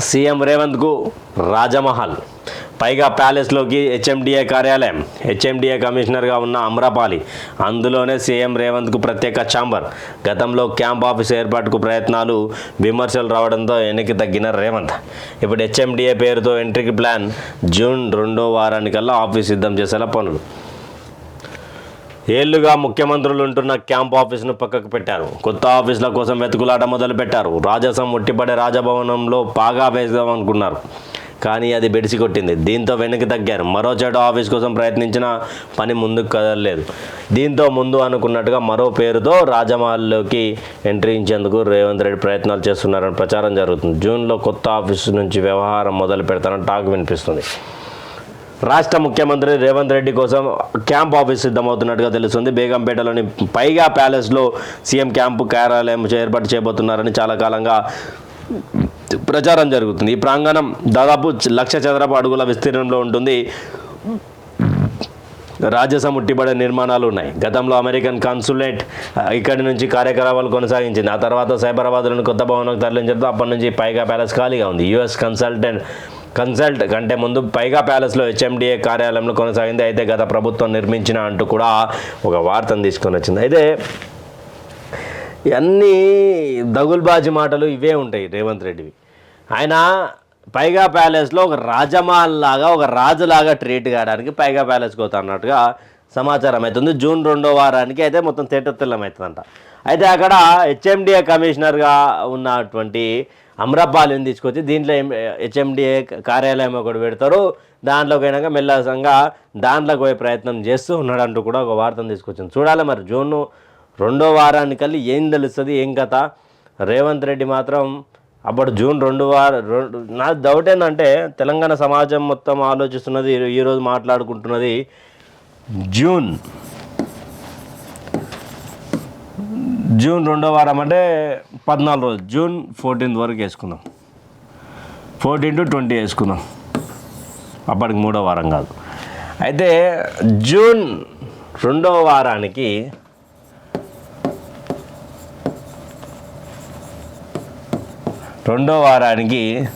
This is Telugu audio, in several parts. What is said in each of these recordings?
సీఎం రేవంత్కు రాజమహల్. పైగా ప్యాలెస్లోకి హెచ్ఎండిఏ కార్యాలయం. హెచ్ఎండిఏ కమిషనర్గా ఉన్న అమ్రపాలి. అందులోనే సీఎం రేవంత్కు ప్రత్యేక ఛాంబర్. గతంలో క్యాంప్ ఆఫీస్ ఏర్పాటుకు ప్రయత్నాలు విమర్శలు రావడంతో వెనక్కి తగ్గిన రేవంత్. ఇప్పుడు హెచ్ఎండిఏ పేరుతో ఎంట్రీకి ప్లాన్ జూన్ రెండో వారానికల్లా ఆఫీస్ సిద్ధం చేసేలా పనులు. ఏళ్ళుగా ముఖ్యమంత్రులు ఉంటున్న క్యాంప్ ఆఫీసును పక్కకు పెట్టారు. కొత్త ఆఫీసుల కోసం వెతుకులాట మొదలుపెట్టారు. రాజసం ఒట్టిపడే రాజభవనంలో పాగా వేద్దాం అనుకున్నారు కానీ అది బెడిసి కొట్టింది దీంతో వెనక్కి తగ్గారు. మరో చోట ఆఫీస్ కోసం ప్రయత్నించిన పని ముందుకు కదలలేదు. దీంతో ముందు అనుకున్నట్టుగా మరో పేరుతో రాజమహల్లోకి ఎంట్రీ ఇచ్చేందుకు రేవంత్ రెడ్డి ప్రయత్నాలు చేస్తున్నారని ప్రచారం జరుగుతుంది. జూన్లో కొత్త ఆఫీసు నుంచి వ్యవహారం మొదలు పెడతారని టాక్ వినిపిస్తుంది. రాష్ట్ర ముఖ్యమంత్రి రేవంత్ రెడ్డి కోసం క్యాంప్ ఆఫీస్ సిద్ధమవుతున్నట్టుగా తెలుస్తుంది. బేగంపేటలోని పైగా ప్యాలెస్లో సీఎం క్యాంపు కార్యాలయం ఏర్పాటు చేయబోతున్నారని చాలా కాలంగా ప్రచారం జరుగుతుంది. ఈ ప్రాంగణం దాదాపు లక్ష చదరపు అడుగుల విస్తీర్ణంలో ఉంటుంది. రాజసం ఉట్టిపడే నిర్మాణాలు ఉన్నాయి. గతంలో అమెరికన్ కాన్సులేట్ ఇక్కడి నుంచి కార్యకలాపాలు కొనసాగించింది. ఆ తర్వాత సైబరాబాద్లోని కొత్త భవనం తరలించడంతో అప్పటి నుంచి పైగా ప్యాలెస్ ఖాళీగా ఉంది. యుఎస్ కన్సల్టెంట్ కన్సల్ట్ కంటే ముందు పైగా ప్యాలెస్లో హెచ్ఎండిఏ కార్యాలయంలో కొనసాగింది. అయితే గత ప్రభుత్వం నిర్మించిన అంటూ కూడా ఒక వార్తను తీసుకొని వచ్చింది. అయితే ఇవన్నీ దగుల్బాజీ మాటలు ఇవే ఉంటాయి రేవంత్ రెడ్డివి. ఆయన పైగా ప్యాలెస్లో ఒక రాజమాల్ లాగా ఒక రాజులాగా ట్రీట్ కావడానికి పైగా ప్యాలెస్కి పోతా అన్నట్టుగా సమాచారం అవుతుంది. జూన్ రెండో వారానికి అయితే మొత్తం తెల్లతం అవుతుందంట. అయితే అక్కడ హెచ్ఎండిఏ కమిషనర్గా ఉన్నటువంటి అమ్రపాలిని తీసుకొచ్చి దీంట్లో హెచ్ఎండిఏ కార్యాలయం ఒకటి పెడతారు. దాంట్లోకి అయినాక మెల్లసంగా దాంట్లోకి పోయే ప్రయత్నం చేస్తూ ఉన్నాడంటూ కూడా ఒక వార్తను తీసుకొచ్చింది. చూడాలి మరి జూన్ రెండో వారానికల్లి ఏం తెలుస్తుంది ఏం కథ? రేవంత్ రెడ్డి మాత్రం అప్పుడు జూన్ రెండు వార రెండు నా డౌట్ ఏంటంటే తెలంగాణ సమాజం మొత్తం ఆలోచిస్తున్నది ఈరోజు మాట్లాడుకుంటున్నది జూన్. జూన్ రెండో వారం అంటే పద్నాలుగు రోజులు జూన్ ఫోర్టీన్త్ వరకు వేసుకుందాం. ఫోర్టీన్ టు ట్వంటీ వేసుకుందాం. అప్పటికి మూడో వారం కాదు. అయితే జూన్ రెండో వారానికి రెండో వారానికి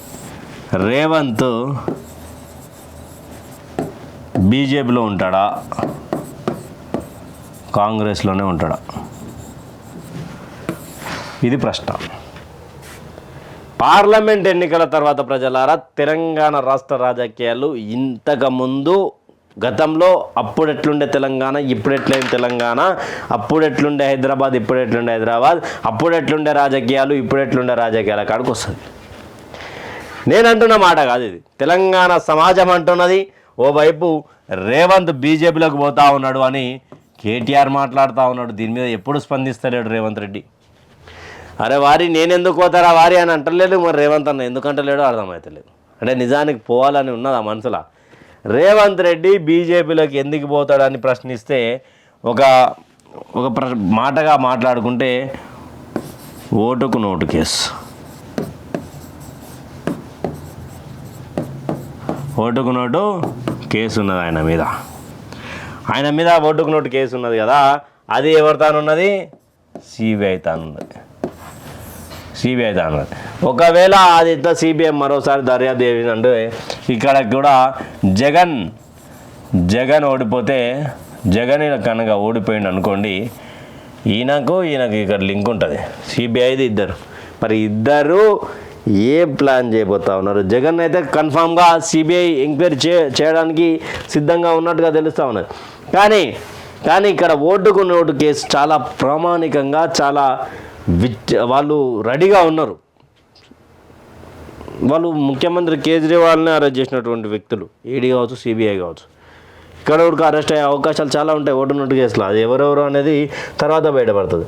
రేవంత్ బీజేపీలో ఉంటాడా? కాంగ్రెస్లోనే ఉంటాడా? ఇది ప్రశ్న. పార్లమెంట్ ఎన్నికల తర్వాత ప్రజలారా తెలంగాణ రాష్ట్ర రాజకీయాలు ఇంతకుముందు గతంలో అప్పుడు ఎట్లుండే తెలంగాణ ఇప్పుడు తెలంగాణ అప్పుడు ఎట్లుండే హైదరాబాద్ ఇప్పుడు ఎట్లుండే హైదరాబాద్ అప్పుడు ఎట్లుండే రాజకీయాలు ఇప్పుడు ఎట్లుండే రాజకీయాల కాడికి వస్తుంది. నేను అంటున్న మాట కాదు ఇది. తెలంగాణ సమాజం అంటున్నది ఓవైపు రేవంత్ బీజేపీలోకి పోతా ఉన్నాడు అని కేటీఆర్ మాట్లాడుతూ ఉన్నాడు. దీని మీద ఎప్పుడు స్పందిస్తలేడు రేవంత్ రెడ్డి. అరే వారి నేను ఎందుకు పోతారా వారి అని అంటలేదు మరి రేవంత్ అన్న. ఎందుకు అంటలేడో అర్థమవుతలేదు అంటే నిజానికి పోవాలని ఉన్నది ఆ మనసులో. రేవంత్ రెడ్డి బీజేపీలోకి ఎందుకు పోతాడని ప్రశ్నిస్తే ఒక ఒక ప్ర మాటగా మాట్లాడుకుంటే ఓటుకు నోటు కేసు. ఓటుకు నోటు కేసు ఉన్నది ఆయన మీద. ఆయన మీద ఓటుకు నోటు కేసు ఉన్నది కదా. అది ఎవరితానున్నది? సిబిఐ తానున్నది. సిబిఐ తానున్నది ఒకవేళ అది ఇంత సిబిఐ మరోసారి దర్యాప్తు చేసిందంటే ఇక్కడ కూడా జగన్ జగన్ ఓడిపోతే జగన్ కనుక ఓడిపోయింది అనుకోండి ఈయనకు ఈయనకు ఇక్కడ లింక్ ఉంటుంది. సిబిఐది ఇద్దరు. మరి ఇద్దరు ఏ ప్లాన్ చేయబోతా ఉన్నారు? జగన్ అయితే కన్ఫామ్గా సిబిఐ ఎంక్వైరీ చే చేయడానికి సిద్ధంగా ఉన్నట్టుగా తెలుస్తూ ఉన్నది. కానీ కానీ ఇక్కడ ఓటుకు నోటు కేసు చాలా ప్రామాణికంగా చాలా వాళ్ళు రెడీగా ఉన్నారు. వాళ్ళు ముఖ్యమంత్రి కేజ్రీవాల్ని అరెస్ట్ చేసినటువంటి వ్యక్తులు ఈడీ కావచ్చు సిబిఐ కావచ్చు. ఇక్కడ అరెస్ట్ అయ్యే అవకాశాలు చాలా ఉంటాయి ఓటు నోటు కేసులో. అది ఎవరెవరు అనేది తర్వాత బయటపడుతుంది.